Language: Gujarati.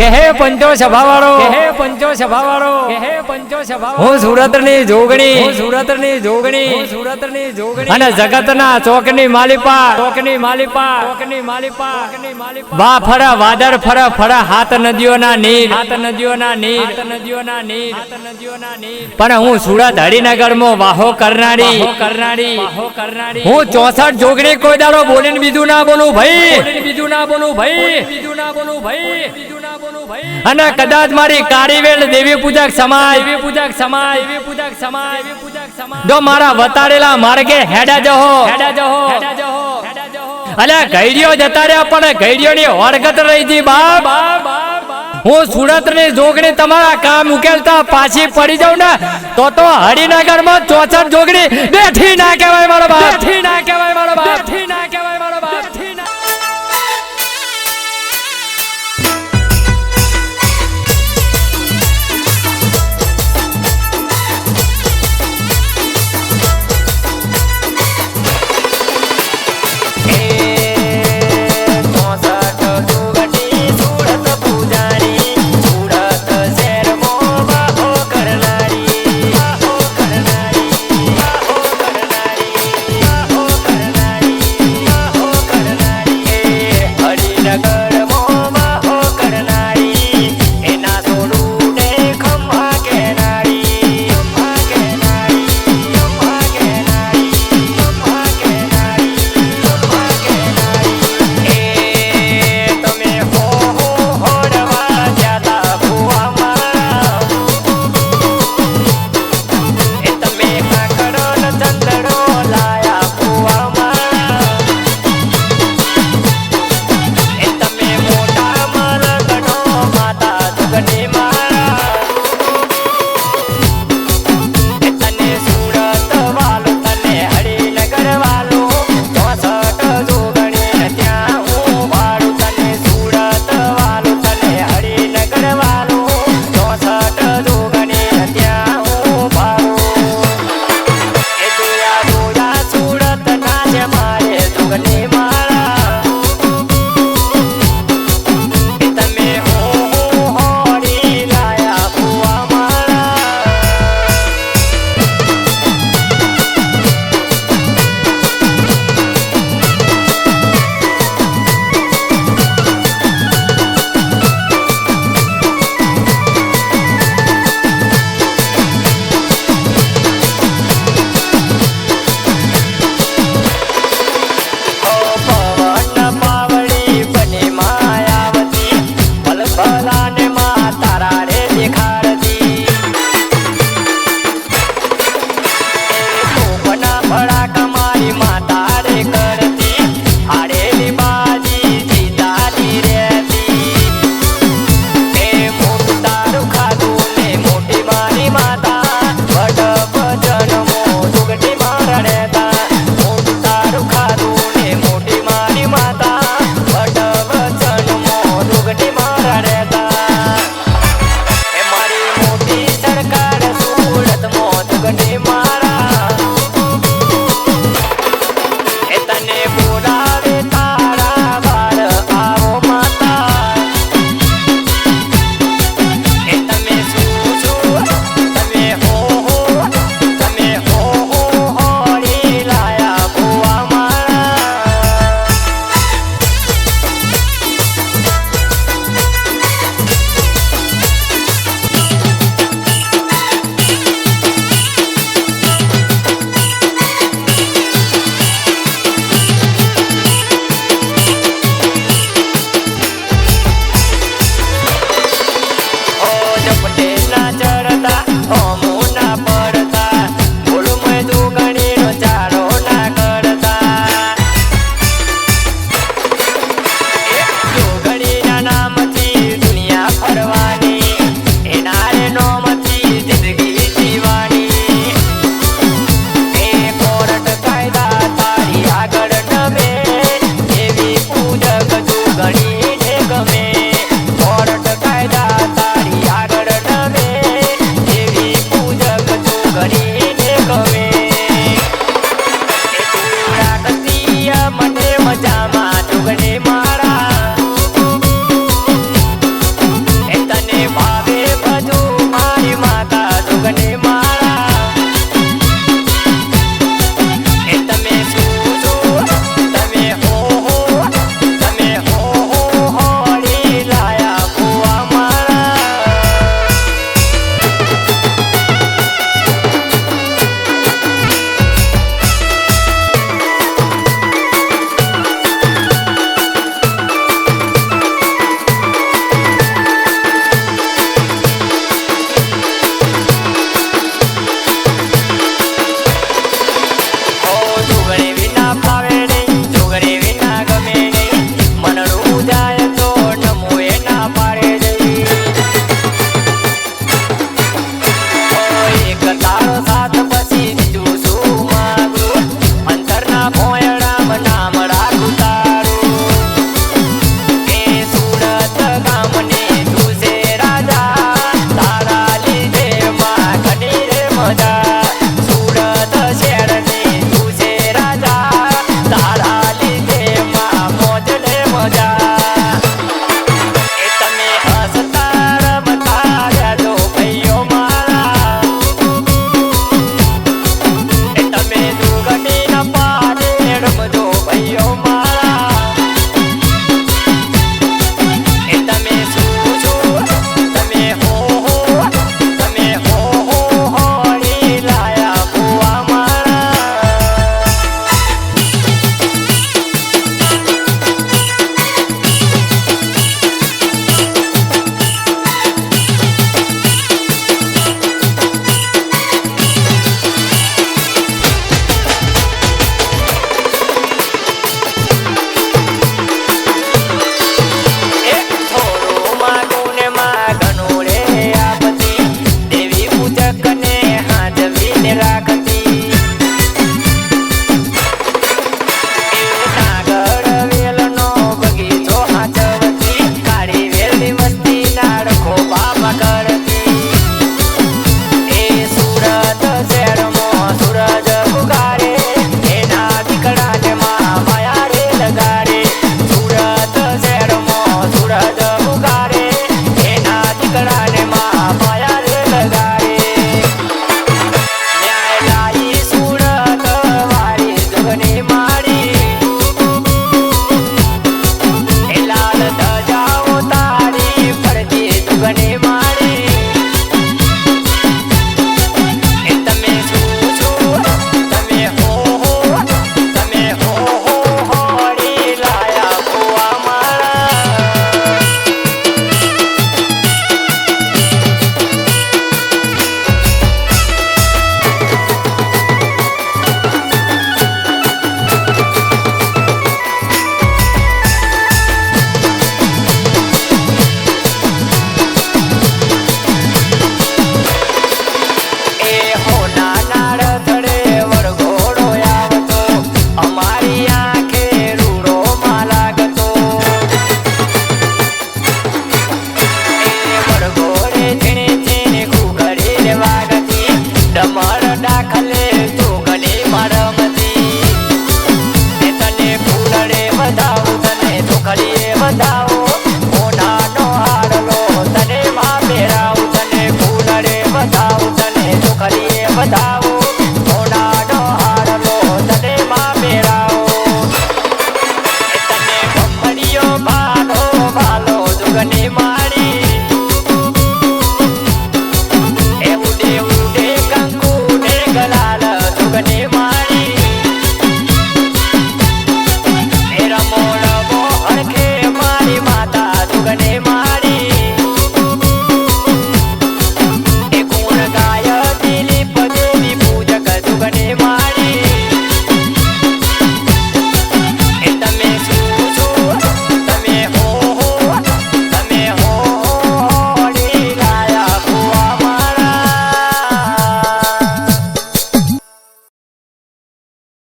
કે હે પંચો સભાવાળો? હે પંચો સભાવાળો? હે પંચો સભાવાળો? હું સુરતની જોગણી. હું સુરતની જોગણી. હું સુરતની જોગણી. અને જગતના ચોકની માલિપા. ચોકની માલિપા. ચોકની માલિપા. ચોકની માલિપા. વા ફર વાદર ફર ફર હાથ નદીઓના નીર. હાથ નદીઓના નીર. હાથ નદીઓના નીર. હાથ નદીઓના નીર. પણ હું સુરત હરિનગરમાં વાહો કરનારી. વાહો કરનારી. વાહો કરનારી. હું ચોસઠ જોગણી કોઈ દાડો બોલીને બીજું ના બોલું ભાઈ. બીજું ના બોલું ભાઈ. બીજું ના બોલું ભાઈ. બીજું ના બોલું અને કદાચ મારી કાળીવેલ દેવી પૂજક સમાજ દેવી પૂજક સમાજ દેવી પૂજક સમાજ દેવી પૂજક સમાજ જો મારા વતાડેલા માર્ગે હેડા જહો. હેડા જહો. હેડા જહો. હેડા જહો. અલે ગઈડિયો જતા રહ્યા પણ ગઈડિયોની ઓળખત રહી હતી બાપ. હું સુરતની જોગણી તમારા કામ ઉકેલતા પાછી પડી જાઉં ને તો તો હરિનગરમાં ચોસઠ જોગણી. બેઠી ના કહેવાય મારો બાપ. બેઠી ના કહેવાય મારો બાપ. બેઠી ના